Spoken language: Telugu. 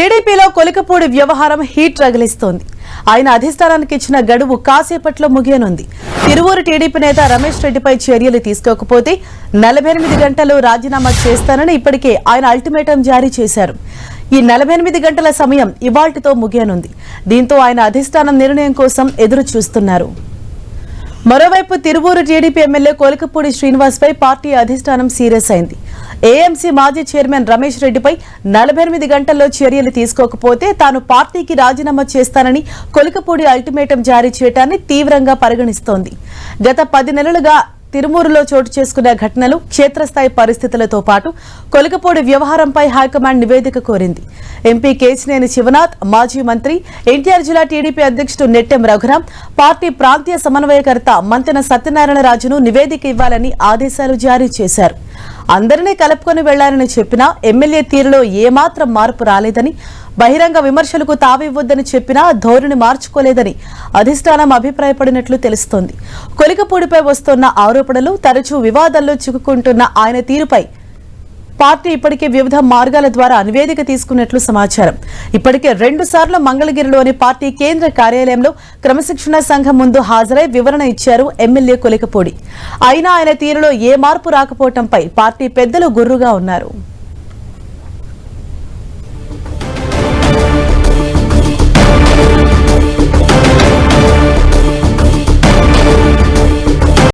టీడీపీలో కొలికపూడి వ్యవహారం హీట్ రగిలిస్తోంది. ఆయన అధిష్టానానికి ఇచ్చిన గడువు కాసేపట్లో ముగియనుంది. తిరువూరు టీడీపీ నేత రమేష్ రెడ్డిపై చర్యలు తీసుకోకపోతే నలభై ఎనిమిది గంటలు రాజీనామా చేస్తానని ఇప్పటికే ఆయన అల్టిమేటం జారీ చేశారు. ఈ నలభై ఎనిమిది గంటల సమయం ఇవాల్టితో ముగియనుంది. దీంతో ఆయన అధిష్టానం నిర్ణయం కోసం ఎదురు చూస్తున్నారు మరోవైపు తిరువూరు టీడీపీ ఎమ్మెల్యే కోలికపూడి శ్రీనివాస్ పై పార్టీ అధిష్టానం సీరియస్ అయింది. ఏఎంసీ మాజీ చైర్మన్ రమేష్ రెడ్డిపై నలభై ఎనిమిది గంటల్లో చర్యలు తీసుకోకపోతే తాను పార్టీకి రాజీనామా చేస్తానని కొలికపూడి అల్టిమేటం జారీ చేయడాన్ని తీవ్రంగా పరిగణిస్తోంది. గత పది నెలలుగా తిరుమూరులో చోటు చేసుకున్న ఘటనలు క్షేత్రస్థాయి పరిస్థితులతో పాటు కొలికపూడి వ్యవహారంపై హైకమాండ్ నివేదిక కోరింది. ఎంపీ కేచినేని శివనాథ్ మాజీ మంత్రి ఎన్టీఆర్ జిల్లా టీడీపీ అధ్యక్షుడు నెట్టెం రఘురాం పార్టీ ప్రాంతీయ సమన్వయకర్త మంతెన సత్యనారాయణ రాజును నివేదిక ఇవ్వాలని ఆదేశాలు జారీ చేశారు. అందరినీ కలుపుకొని వెళ్ళారని చెప్పినా ఎమ్మెల్యే తీరులో ఏమాత్రం మార్పు రాలేదని బహిరంగ విమర్శలకు తావివ్వొద్దని చెప్పినా ధోరణి మార్చుకోలేదని అధిష్టానం అభిప్రాయపడినట్లు తెలుస్తోంది. కొలికపూడిపై వస్తున్న ఆరోపణలు తరచూ వివాదాల్లో చిక్కుకుంటున్న ఆయన తీరుపై పార్టీ ఇప్పటికే వివిధ మార్గాల ద్వారా నివేదిక తీసుకున్నట్లు సమాచారం. ఇప్పటికే రెండు సార్లు మంగళగిరిలోని పార్టీ కేంద్ర కార్యాలయంలో క్రమశిక్షణ సంఘం ముందు హాజరై వివరణ ఇచ్చారు ఎమ్మెల్యే కొలికపూడి. అయినా ఆయన తీరులో ఏ మార్పు రాకపోవడంపై పార్టీ పెద్దలు గుర్రుగా ఉన్నారు.